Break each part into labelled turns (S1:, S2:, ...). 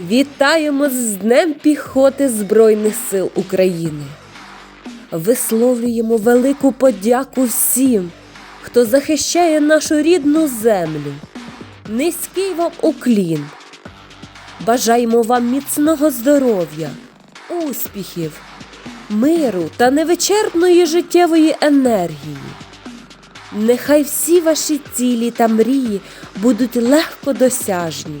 S1: Вітаємо з Днем піхоти Збройних сил України. Висловлюємо велику подяку всім, хто захищає нашу рідну землю. Низький вам уклін. Бажаємо вам міцного здоров'я, успіхів, миру та невичерпної життєвої енергії. Нехай всі ваші цілі та мрії будуть легко досяжні.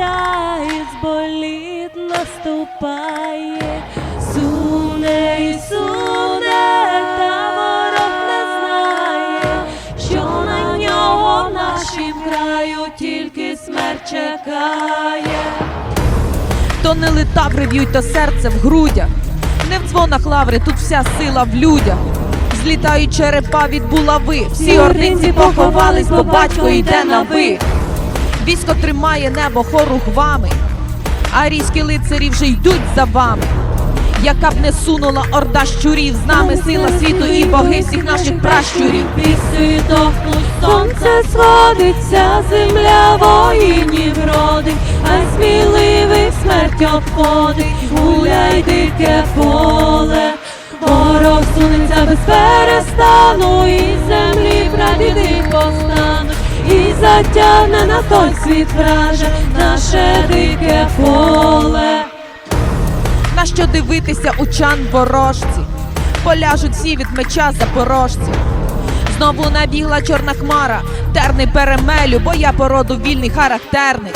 S2: Із боліт наступає, суне і суне, та ворог не знає, що на нього в нашім краю тільки смерть чекає.
S3: То не лита б'ють, то серце в грудях. Не в дзвонах лаври, тут вся сила в людях. Злітають черепа від булави. Всі ординці поховались, бо батько йде на ви. Військо тримає небо хорухвами, а різкі лицарі вже йдуть за вами. Яка б не сунула орда щурів, з нами сила світу і боги всіх наших пращурів.
S2: Піси дохнуть, сонце сходиться, земля воїнів родить, а сміливих смерть обходить, гуляй дике поле, ворог сунеться без перестану, і землі прадіди повстануть, і затягне на той світ враже наше дике поле.
S3: На що дивитися учан ворожці? Поляжуть всі від меча запорожці. Знову набігла чорна хмара, терни перемелю, бо я породу вільний характерник.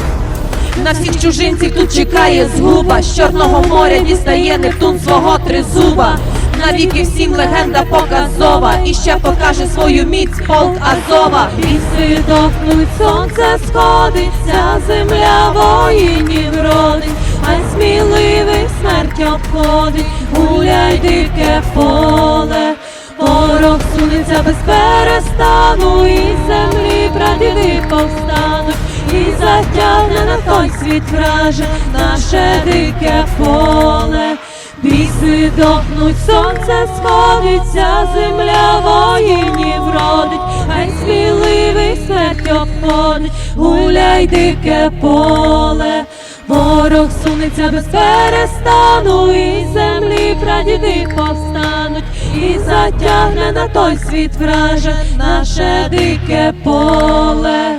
S3: На всіх чужинців тут чекає згуба, з Чорного моря дістає Нептун свого тризуба. Навіки всім легенда показова, і ще покаже свою міць полк Азова.
S2: Ліси дохнуть, сонце сходиться, земля воїнів родить, а сміливих смерть обходить, гуляй дике поле, ворог сунеться без перестану, і землі прадіди повстануть, і затягне на той світ враже наше дике поле. Біси дохнуть, сонце сходиться, земля воїнів родить, хай сміливий смерть обходить, гуляй дике поле, ворог сунеться без перестану, і землі прадіди повстануть, і затягне на той світ враже наше дике поле.